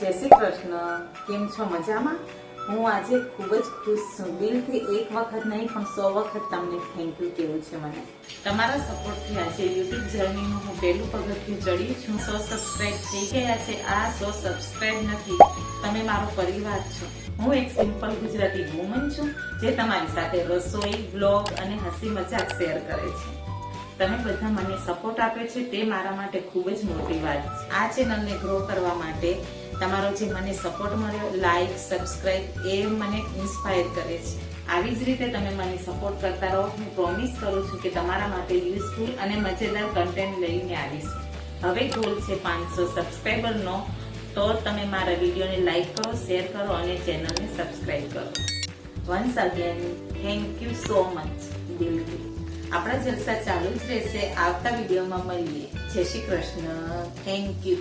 જય શ્રી કૃષ્ણ. કેમ છો મજામાં? હું આજે ખૂબ જ ખુશ છું. દિલથી એક વખત નહીં, પણ સો વખત તમને થેન્ક યુ કેવું છે મને. તમારા સપોર્ટથી આજે યુટ્યુબ જર્નીનું હું પહેલું પગથિયું ચડી છું. સો સબસ્ક્રાઈબ થઈ ગયા છે. આ સો સબસ્ક્રાઈબ નથી. તમે મારો પરિવાર છો. હું એક સિમ્પલ ગુજરાતી વુમન છું, જે તમારી સાથે રસોઈ બ્લોગ અને હસી મજાક શેર કરે છે. તમે બધા મને સપોર્ટ આપ્યો છે તે મારા માટે ખૂબ જ મોટી વાત છે. આ ચેનલને ગ્રો કરવા માટે તમારો જે મને સપોર્ટ મળ્યો લાઈક સબસ્ક્રાઈબ એ મને ઇન્સ્પાયર કરે છે. આવી જ રીતે તમે મને સપોર્ટ કરતા રહો. હું પ્રોમિસ કરું છું કે તમારા માટે યુઝફુલ અને મજેદાર કન્ટેન્ટ લઈને આવીશ. હવે ગોલ છે પાંચસો સબસ્ક્રાઈબરનો તો તમે મારા વિડીયોને લાઈક કરો શેર કરો અને ચેનલને સબસ્ક્રાઈબ કરો. Once again thank you so much દિલથી આપણા જલસા ચાલુ જ રહેશે. આવતા વિડીયોમાં મળીએ. જય શ્રી કૃષ્ણ. Thank you